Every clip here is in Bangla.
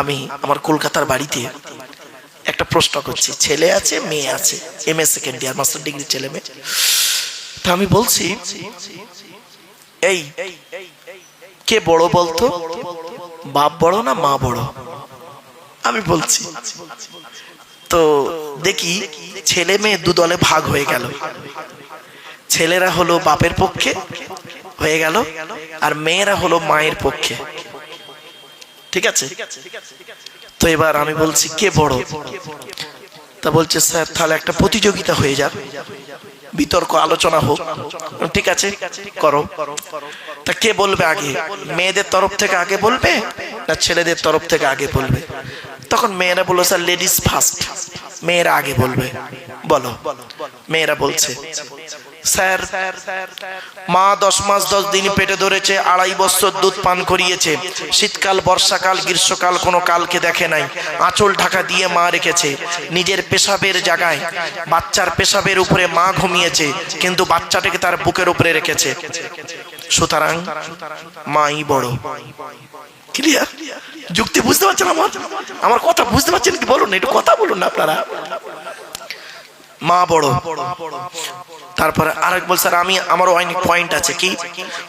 আমি আমার কলকাতার বাড়িতে একটা প্রশ্ন করছি। ছেলে আছে, মেয়ে আছে? M A second year master degree ছেলে মেয়ে? তা আমি বলছি, এই, কে বড় বলতো? বাপ বড় না মা বড়? আমি বলছি। তো দেখি, ছেলে মেয়ে দু দলে ভাগ হয়ে গেল। ছেলেরা হলো বাপের পক্ষে হয়ে গেল, আর মেয়েরা হলো মায়ের পক্ষে। ঠিক আছে? তো এবার আমি বলছি, কে বড়? তা বলছে, স্যার, তাহলে একটা প্রতিযোগিতা হয়ে যাক। বিতর্ক, আলোচনা হোক। ঠিক আছে? করো। তা কে বলবে আগে? মেয়েদের তরফ থেকে আগে বলবে না ছেলেদের তরফ থেকে আগে বলবে? তখন মেয়েরা বলল, স্যার লেডিস ফার্স্ট মেয়েরা আগে বলবে। বলো। মেয়েরা বলছে স্যার, মা দশ মাস দশ দিন পেটে ধরেছে, আড়াই বছর দুধ পান করিয়েছে। শীতকাল, বর্ষাকাল, গ্রীষ্মকাল কোনো কালকে দেখে নাই। আঁচল ঢাকা দিয়ে মা রেখেছে। নিজের পেশাবের জায়গায়, বাচ্চার পেশাবের উপরে মা ঘুমিয়েছে, কিন্তু বাচ্চাটাকে তার বুকের উপরে রেখেছে। সুতরাং মাই বড়। ক্লিয়ার যুক্তি বুঝতে পারছেন আমার? আমার কথা বুঝতে পারছেন কি? বলুন একটু কথা বলুন আপনারা। মা বড়। তারপরে আরেক বল স্যার, আমি, আমারও অনেক পয়েন্ট আছে। কি?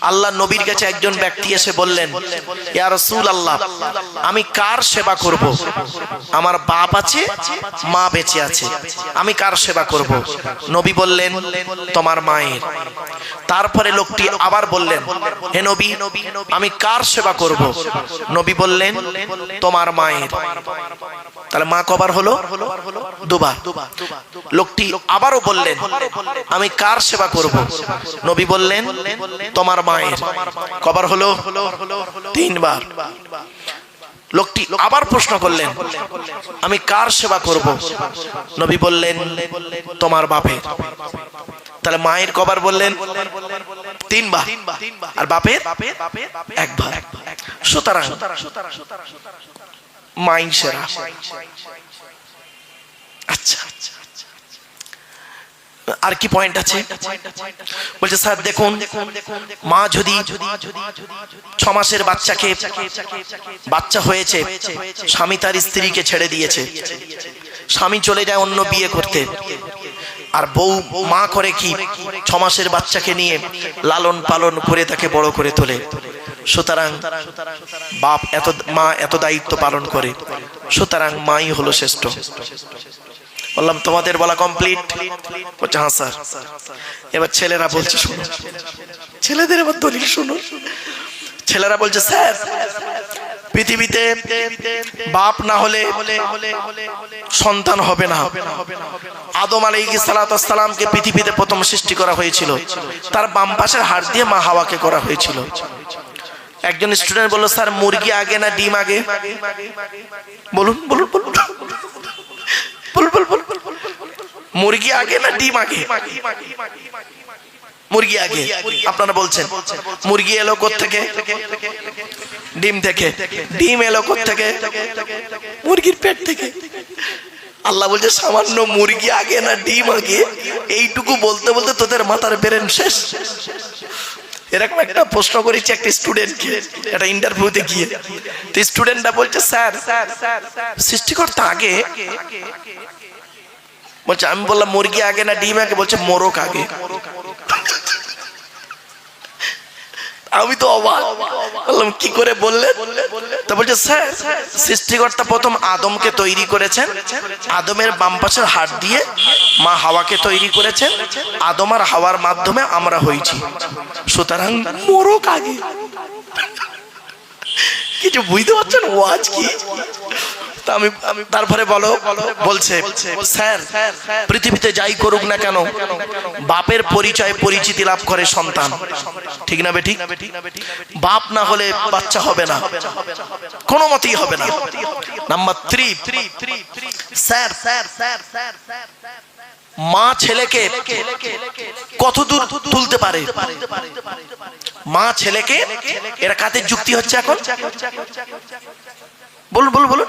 আল্লাহ নবীর কাছে একজন ব্যক্তি এসে বললেন, ইয়া রাসূল আল্লাহ আমি কার সেবা করব? আমার বাপ আছে, মা বেঁচে আছে, আমি কার সেবা করব? নবী বললেন, তোমার মায়ের। তারপরে লোকটি আবার বললেন, হে নবী, আমি কার সেবা করব? নবী বললেন, তোমার মায়ের। তাহলে মা কবার হলো? দুবার। লোকটি আবারও বললেন, আমি কার সেবা করব? নবী বললেন, তোমার মায়ের। কবার হলো, তিনবার। লোকটি আবার প্রশ্ন করলেন, আমি কার সেবা করব? নবী বললেন, তোমার বাপের। তাহলে মায়ের কবার বললেন, তিনবার। আর বাপের, একবার। সুতরাং মাই সেরা। আচ্ছা। আর কি পয়েন্ট আছে? বলছে, স্যার, দেখুন, মা যদি ছ মাসের বাচ্চাকে বাচ্চা হয়েছে, স্বামী তার স্ত্রীকে ছেড়ে দিয়েছে। স্বামী চলে যায় অন্য বিয়ে করতে। আর বউ, মা করে কি ছ মাসের বাচ্চাকে নিয়ে লালন পালন করে তাকে বড় করে তোলে? সুতরাং বাপ এত, মা এত দায়িত্ব পালন করে। সুতরাং মাই হলো শ্রেষ্ঠ। বললাম, তোমাদের বলা কমপ্লিট বলছে হ্যাঁ স্যার। এবার ছেলেরা বলছে, শুনো, ছেলেদের এবার দলিল শুনো। ছেলেরা বলছে, স্যার, পৃথিবীতে বাপ না হলে সন্তান হবে না। আদম আলাইহি সালাতামকে পৃথিবীতে প্রথম সৃষ্টি করা হয়েছিল। তার বাম পাশের হাড় দিয়ে মা হাওয়াকে করা হয়েছিল। একজন স্টুডেন্ট বলল, স্যার, মুরগি আগে না ডিম আগে? বলুন বলুন বলুন। বল বল বল বল, বল, বল, বল। মুরগি আগে না ডিম আগে? মুরগি আগে। আপনারা বলছেন, মুরগি এলো থেকে ডিম থেকে। ডিম এলো থেকে মুরগির পেট থেকে। আল্লাহ বলছে, সামান্য মুরগি আগে না ডিম আগে, এইটুকু বলতে বলতে তোদের মাথার বেরেন শেষ। এরকম একটা প্রশ্ন করেছি একটা স্টুডেন্টকে, একটা ইন্টারভিউতে গিয়ে। তো স্টুডেন্টটা বলছে, স্যার, সৃষ্টিকর্তা আগে বলছে, আমি বললাম, মুরগি আগে না ডিম আগে? বলছে মোরক আগে। আমি তো অবাক। বললাম, কি করে বললে তা বলছে, স্যার, সৃষ্টিকর্তা প্রথম আদমকে তৈরি করেছেন। আদমের বাম পাশের হাত দিয়ে মা হাওয়াকে তৈরি করেছেন। আদম আর হাওয়ার মাধ্যমে আমরা হয়েছি। সুতরাং মোরক আগে। কিছু বুঝতে পারছেন? ওয়াজ কি? তা আমি তারপরে বলো, বলছে, স্যার, পৃথিবীতে যাই করুক না কেন, বাপের পরিচয় পরিচিতি লাভ করে সন্তান। ঠিক না বেঠিক? বাপ না হলে বাচ্চা হবে না। কোনো মতেই হবে না। Number three, sir sir sir sir sir মা ছেলেকে কত দূর তুলতে পারে? মা ছেলেকে এরা কাদের যুক্তি হচ্ছে এখন? বলুন বলুন বলুন।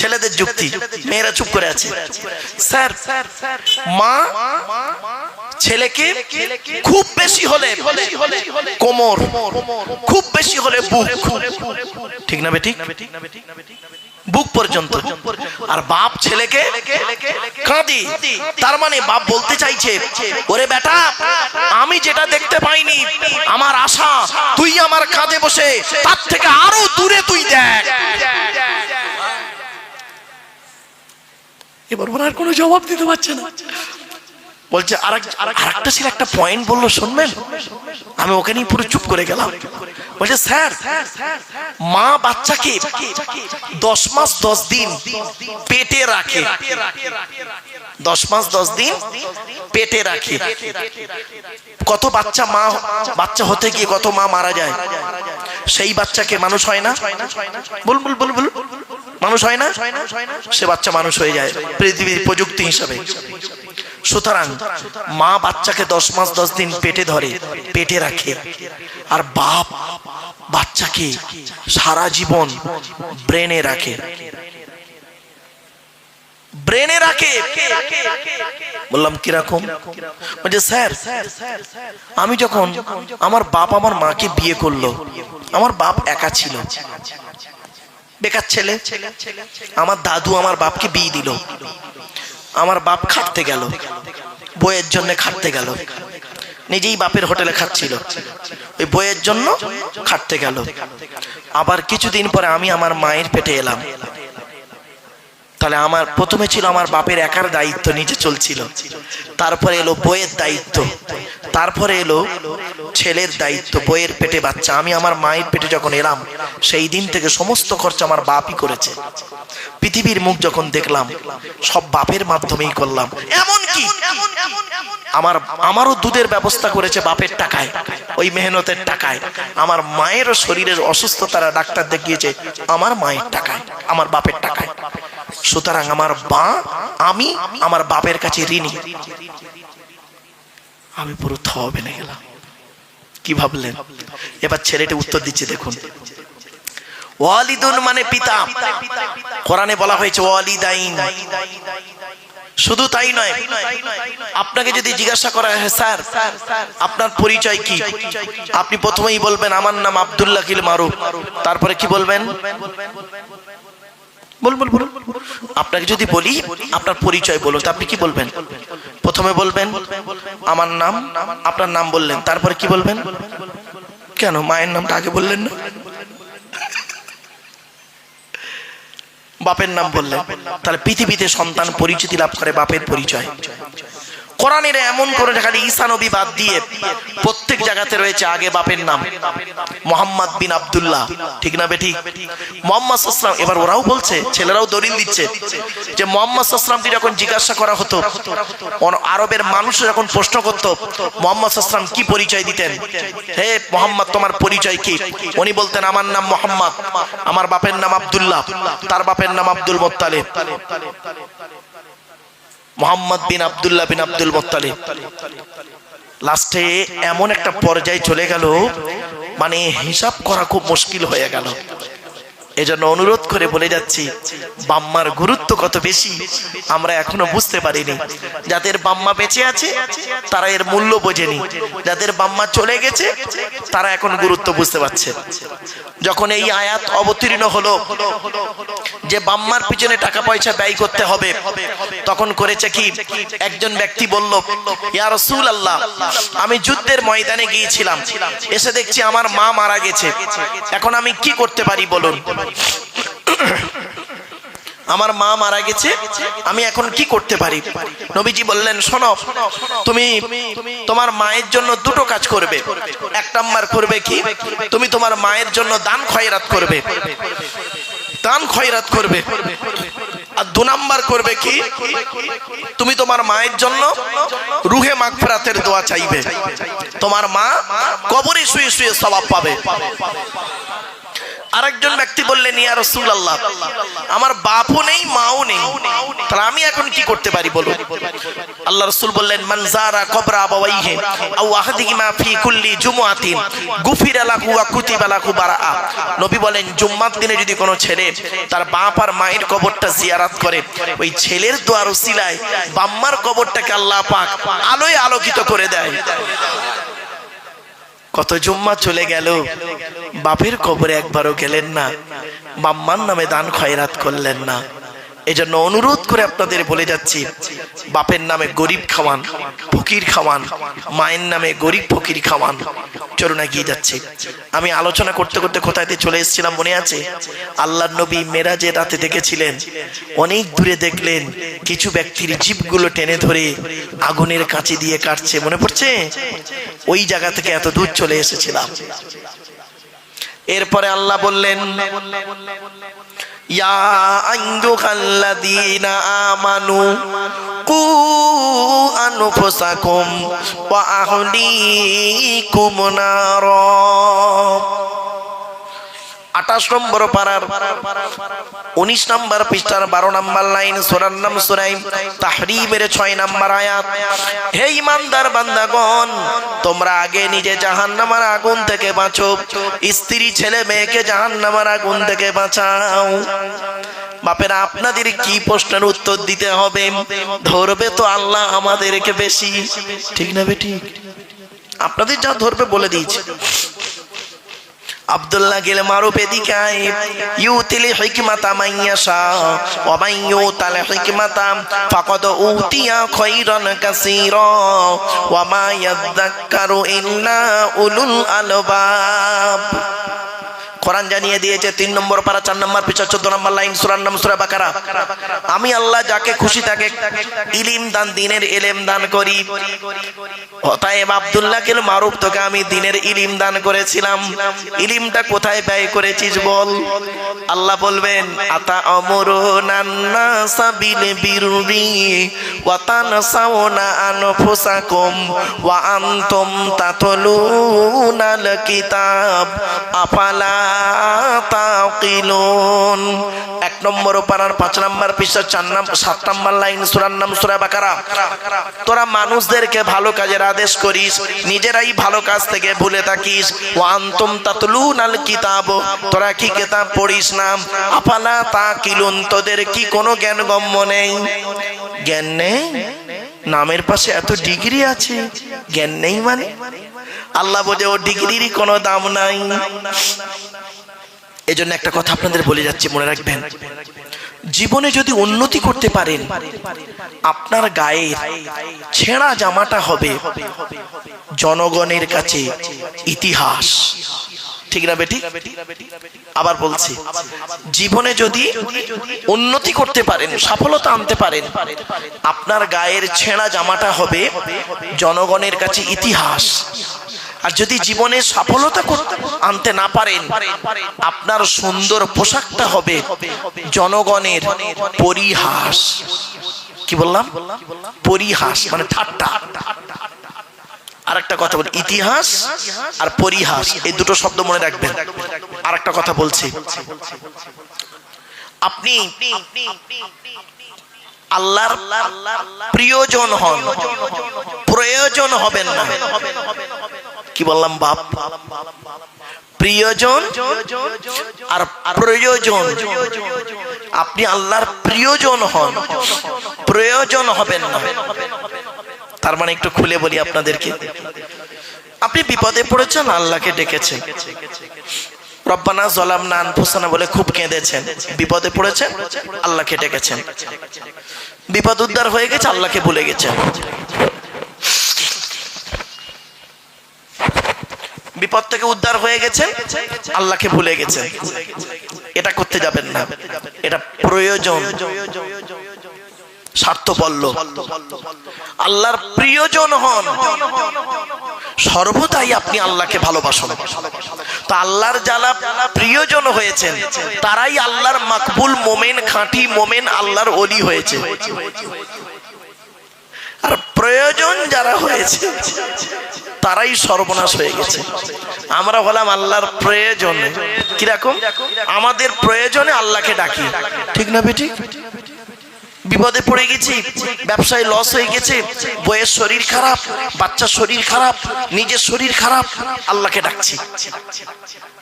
ছেলেদের যুক্তি। মেয়েরা চুপ করে আছে। স্যার, মা, ছেলেকে খুব বেশি হলে কোমর, খুব বেশি হলে বুক। ঠিক না বেটি বুক পর্যন্ত। আর বাপ ছেলেকে কাঁদি। তার মানে বাপ বলতে চাইছে, ওরে বেটা, আমি যেটা দেখতে পাইনি, আমার আশা, তুই আমার কাঁধে বসে, তার থেকে আরও দূরে তুই দেখ। এবার ওনার কোনো জবাব দিতে পারছে না। বলছে আর একটা ছিল একটা পয়েন্ট বলল, শুনবেন, আমি ওখানেই পুরো চুপ করে গেলাম। বলছে, স্যার, মা বাচ্চাকে দশ মাস দশ দিন পেটে রাখে। দশ মাস দশ দিন পেটে রাখে। কত বাচ্চা মা, বাচ্চা হতে গিয়ে কত মা মারা যায়? সেই বাচ্চাকে মানুষ হয় না? বল বল বল বল। মানুষ হয় না? সে বাচ্চা মানুষ হয়ে যায় পৃথিবীর প্রযুক্তি হিসাবে। সুতরাং মা বাচ্চাকে দশ মাস দশ দিন পেটে ধরে, পেটে রাখে। আর বাপ বাচ্চাকে সারা জীবন ব্রেনে রাখে। ব্রেনে রাখে। বললাম, কীরকম? স্যার, আমি যখন আমার বাপ আমার মাকে বিয়ে করল, আমার বাপ একা ছিল। বেকার ছেলে, আমার দাদু আমার বাপকে বিয়ে দিল। আমার বাপ খাটতে গেল, বইয়ের জন্য খাটতে গেল, নিজেই বাপের হোটেলে খাচ্ছিল। ওই বইয়ের জন্য খাটতে গেল। আবার কিছুদিন পরে আমি আমার মায়ের পেটে এলাম। তাহলে আমার, প্রথমে ছিল আমার বাপের একার দায়িত্ব নিচে চলছিল। তারপরে এলো বইয়ের দায়িত্ব। তারপরে এলো ছেলের দায়িত্ব, বইয়ের পেটে বাচ্চা। আমি আমার মায়ের পেটে যখন এলাম, সেই দিন থেকে সমস্ত খরচা আমার বাপই করেছে। পৃথিবীর মুখ যখন দেখলাম, সব বাপের মাধ্যমেই করলাম। এমন কি? আমার, আমারও দুধের ব্যবস্থা করেছে বাপের টাকায়, ওই মেহনতের টাকায়। আমার মায়েরও শরীরের অসুস্থতারা ডাক্তার দেখিয়েছে, আমার মায়ের টাকায়, আমার বাপের টাকায়। সুতরাং আমার বা আমি আমার বাপের কাছে ঋণী। আমি পুরো থ বেনে গেলাম। কি ভাবলেন? এবার ছেলেটি উত্তর দিচ্ছে, দেখুন। ওয়ালিদুন মানে পিতা। কোরআনে বলা হয়েছে, ওয়ালিদাইন। শুধু তাই নয়, আপনাকে যদি জিজ্ঞাসা করা হয় স্যার, আপনার পরিচয় কি? আপনি প্রথমেই বলবেন, আমার নাম আব্দুল্লাহ কিল মারুফ। তারপরে কি বলবেন? আপনাকে যদি বলি, আপনার পরিচয় বলুন আপনি কি বলবেন? প্রথমে বলবেন, আমার নাম, আপনার নাম বললেন, তারপরে কি বলবেন? কেন, মায়ের নামটা আগে বললেন না? বাপের নাম বললেন। তাহলে পৃথিবীতে সন্তান পরিচিতি লাভ করে বাপের পরিচয়। কোরআনের এমন করে খালি ঈসা নবী বাদ দিয়ে প্রত্যেক জায়গাতে রয়েছে আগে বাপের নাম। মোহাম্মদ বিন আব্দুল্লাহ। ঠিক না বেঠিক মোহাম্মদ সাল্লাম এবার ওরাও বলছে, ছেলেরাও দলিল দিচ্ছে যে মোহাম্মদ সাল্লামকে যখন জিজ্ঞাসা করা হতো আরবের মানুষ যখন প্রশ্ন করত, মোহাম্মদ সাল্লাম কি পরিচয় দিতেন? হে মোহাম্মদ, তোমার পরিচয় কি? উনি বলতেন, আমার নাম মোহাম্মদ, আমার বাপের নাম আব্দুল্লাহ, তার বাপের নাম আব্দুল মোত্তালিব। মোহাম্মদ বিন আবদুল্লাহ বিন আব্দুল মোত্তালিব। লাস্টে এমন একটা পর্যায়ে চলে গেল মানে হিসাব করা খুব মুশকিল হয়ে গেল। এজন্য অনুরোধ করে বলে যাচ্ছি, বাম্মার গুরুত্ব কত বেশি, আমরা এখনও বুঝতে পারিনি। যাদের বাম্মা বেঁচে আছে, তারা এর মূল্য বোঝেনি। যাদের বাম্মা চলে গেছে, তারা এখন গুরুত্ব বুঝতে পারছে। যখন এই আয়াত অবতীর্ণ হলো, যে বাম্মার পিছনে টাকা পয়সা ব্যয় করতে হবে, তখন করেছে কি? একজন ব্যক্তি বলল, ইয়া রাসূল আল্লাহ আমি যুদ্ধের ময়দানে গিয়েছিলাম। এসে দেখছি আমার মা মারা গেছে। এখন আমি কি করতে পারি বলুন? আমার মা মারা গেছে, আমি এখন কি করতে পারি? নবীজি বললেন, শোনো, তুমি তোমার মায়ের জন্য দুটো কাজ করবে। এক নাম্বার করবে কি? তুমি তোমার মায়ের জন্য দান খয়রাত করবে। দান খয়রাত করবে। আর দু নাম্বার করবে কি? তুমি তোমার মায়ের জন্য রুহে মাগফিরাতের দোয়া চাইবে। তোমার মা কবরে শুয়ে শুয়ে সবাব পাবে। আরেকজন ব্যক্তি বললেন, ইয়া রাসূলুল্লাহ, আমার বাপও নেই, মাও নেই, তাহলে আমি এখন কি করতে পারি বলুন? আল্লাহ রাসূল বললেন, মান যারা কবরা আবাওয়াইহি আও আহাদিহিমা ফি কুল্লি জুমআতিন, গুফিরা লাহু ওয়া কুতিবা লাহু বারাআ। নবী বলেন, জুম্মার দিনে যদি কোনো ছেলে তার বাপ আর মায়ের কবরটা জিয়ারাত করে, ওই ছেলের দোয়ার উসিলায় বাম্মার কবরটাকে আল্লাহ পাক আলোয় আলোকিত করে দেয়। কত জুম্মা চলে গেল। বাপের কবরে একবারও গেলেন না। বাম্মার নামে দান খয়রাত করলেন না। এজন্য অনুরোধ করে আপনাদের বলে যাচ্ছি, বাপের নামে গরিব খাওয়ান, ফকির খাওয়ান, মায়ের নামে গরিব ফকির খাওয়ান। চলুন এগিয়ে যাচ্ছে। আমি আলোচনা করতে করতে কোথায় চলে এসেছিলাম মনে আছে? আল্লাহ নবী মেরাজে রাতে দেখেছিলেন। অনেক দূরে দেখলেন, কিছু ব্যক্তির জিপগুলো টেনে ধরে আগুনের কাছে দিয়ে কাটছে। মনে পড়ছে? ওই জায়গা থেকে এত দূর চলে এসেছিলাম। এরপরে আল্লাহ বললেন ইয়া আইয়ুহাল্লাযীনা আমানু কু আনফুসাকুম ওয়া আহলিকুম নার। আঠাশ নম্বর পাড়ার উনিশ নম্বর পৃষ্ঠার বারো নম্বর লাইন, সোরার নাম সোরাই তাহরিমের ছয় নম্বর আয়াত। হে ইমানদার বান্দাগণ, তোমরা আগে নিজে জাহান্নামার আগুন থেকে বাঁচো, স্ত্রী ছেলে মেয়েকে জাহান্নামার আগুন থেকে বাঁচাও। বাপেরা, আপনাদের কি প্রশ্নের উত্তর দিতে হবে? ধরবে তো আল্লাহ আমাদেরকে বেশি। ঠিক না বেটি? আপনাদের যা ধরবে বলে দিয়েছে। আব্দুল্লাহ গেলে মারুফ এদিকে আয় ইউতিল হিকমাতা মাইয়াশা ওয়া মান ইউতাল হিকমাতা, ফাকাদ উতিয়া খায়রান কাসীরা, ওয়া মা ইয়াযাক্কারু ইল্লা উলুল আলবাব। কোরআন জানিয়ে দিয়েছে তিন নম্বর পারা, চার নম্বর পিছর, চোদ্দ নম্বর লাইন, সুরার নাম, সুরা বাকারা। আমি আল্লাহ যাকে খুশি তাকে ইলিম দান, দিনের এলেম দান করি। অতএব আব্দুল্লাহ কেল মারুফ তোকে আমি দিনের ইলিম দান করেছিলাম। ইলিমটা কোথায় ব্যয় করেছিস বল? আল্লাহ বলবেন, আতা অমর সাবিল বিরুরি ওয়াতান সাওনা আনফুসাকুম ওয়া আনতুম তাতলুনাল কিতাব। আফালা তাকিলুন। এক নম্বর পাড়ার পাঁচ নম্বর পৃষ্ঠা চার নম্বর সাত নম্বর লাইন, সুরার নাম সুরা বাকারা। তোরা মানুষদেরকে ভালো কাজের আদেশ করিস, নিজেরাই ভালো কাজ থেকে ভুলে থাকিস। ওয়ান্তুম তাতলুন আল কিতাব। তোরা কি কিতাব পড়িস না আফালা তাকিলুন, তোদের কি কোনো জ্ঞান গম্য নেই? জ্ঞান নেই? নামের পাশে এত ডিগ্রি আছে। জ্ঞান নেই মানে? আল্লাহ বোঝে ও ডিগ্রিরই কোনো দাম নাই। এই জন্য একটা কথা আপনাদের বলে যাচ্ছি, মনে রাখবেন। জীবনে যদি উন্নতি করতে পারেন, আপনার গায়ের ছেঁড়া জামাটা হবে জনগণের কাছে ইতিহাস। ঠিক না বেটি? আবার বলছি, জীবনে যদি উন্নতি করতে পারেন, সফলতা আনতে পারেন, আপনার গায়ের ছেঁড়া জামাটা হবে জনগণের কাছে ইতিহাস। আর যদি জীবনে সফলতা আনতে না পারেন, আপনার সুন্দর পোশাকটা হবে জনগণের পরিহাস। কি বললাম? পরিহাস মানে ঠাট্টা। আর একটা কথা বলি, ইতিহাস আর পরিহাস, এই দুটো শব্দ মনে রাখবেন। আর একটা কথা বলছি। আপনি আল্লাহর প্রিয়জন হন, প্রয়োজন হবেন না। কি বললাম বাপ? প্রিয়জন আর প্রয়োজন। আপনি আল্লাহর প্রিয়জন হন। প্রয়োজন হবেন না। তার মানে একটু খুলে বলি আপনাদেরকে। আপনি বিপদে পড়েছেন, আল্লাহকে ডেকেছেন। রব্বানা জলাম না আনফুসানা বলে খুব কেঁদেছেন। বিপদে পড়েছেন, আল্লাহকে ডেকেছেন। বিপদ উদ্ধার হয়ে গেছে, আল্লাহকে ভুলে গেছেন। বিপদ থেকে উদ্ধার হয়ে গেছে, আল্লাহকে ভুলে গেছে। এটা করতে যাবেন না। এটা প্রয়োজন। আল্লাহর প্রিয়জন হন। সর্বদাই আপনি আল্লাহকে ভালোবাসুন। তো আল্লাহর যারা প্রিয়জন হয়েছেন, তারাই আল্লাহর মাকবুল মোমেন খাঁটি মোমেন আল্লাহর অলি হয়েছে। আর প্রয়োজন যারা হয়েছে তারাই সর্বনাশ হয়ে গেছে। আমরা হলাম আল্লাহর প্রয়োজনে। কীরকম? আমাদের প্রয়োজনে আল্লাহকে ডাকি। ঠিক না বেটি? বিপদে পড়ে গেছি, ব্যবসায় লস হয়ে গেছে, বইয়ের শরীর খারাপ, বাচ্চার শরীর খারাপ, নিজের শরীর খারাপ, আল্লাহকে ডাকছি।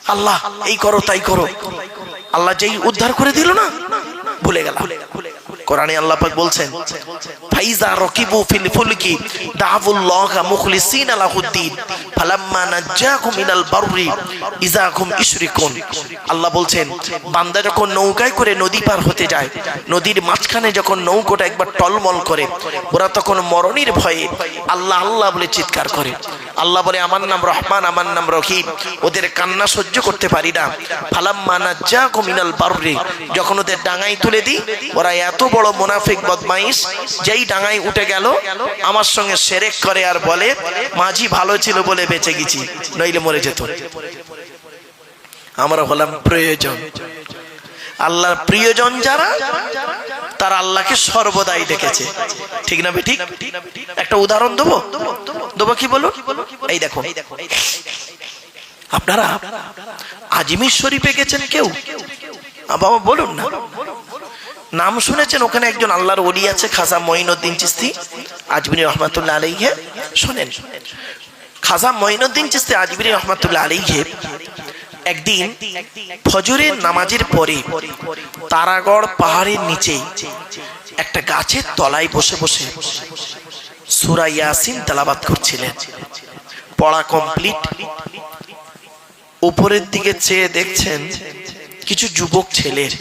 আল্লাহ, এই করো, তাই করো। আল্লাহ যেই উদ্ধার করে দিল না, ভুলে গেল কোরআনে আল্লাহ পাক বলছেন, ফাইজা রকিবু ফিল ফুলকি দাউল্লাহ মুখলিসিন লাহুদ্দিন, ফালাম্মা নাজ্জাকুম মিনাল বাররি ইজাকুম ইশরিকুন। আল্লাহ বলছেন, বান্দা যখন নৌকায় করে নদী পার হতে যায়, নদীর মাঝখানে যখন নৌকোটা একবার টলমল করে, ওরা তখন মরণের ভয়ে আল্লাহ আল্লাহ বলে চিৎকার করে। আল্লাহ বলে, আমার নাম রহমান, আমার নাম রহিম, ওদের কান্না সহ্য করতে পারি না। ফালাম্মা নাজ্জাকুম মিনাল বাররি, যখন ওদের ডাঙায় তুলে দিই, ওরা এত বড় মুনাফিক বদমাইশ, যেই ডাঙায় উঠে গেল, আমার সঙ্গে সেরেক করে আর বলে, মাঝি ভালো ছিল বলে বেঁচে গেছি, নইলে মরে যেত। আমরা হলাম প্রয়োজন। আল্লাহর প্রিয়জন যারা, তারা আল্লাহকে সর্বদাই দেখেছে। ঠিক না ঠিক একটা উদাহরণ দেবো? দেবো কি বলো এই দেখো আপনারা আজমির শরীফে গেছেন কেউ? বাবা, বলুন না। নাম শুনেছেন? ওখানে একজন আল্লাহর ওলি আছে, খাজা মঈনুদ্দিন চিস্তি আজমির রহমাতুল্লাহ আলাইহে শোনেন। খাজা মঈনুদ্দিন চিস্তি আজমির রহমাতুল্লাহ আলাইহে, একদিন ফজরের নামাজের পরে তারাগড় পাহাড়ের নিচে একটা গাছের তলায় বসে বসে সুরা ইয়াসিন তালাবাত করছিলেন। পড়া কমপ্লিট। উপরের দিকে চেয়ে দেখছেন কিছু যুবক ছেলের।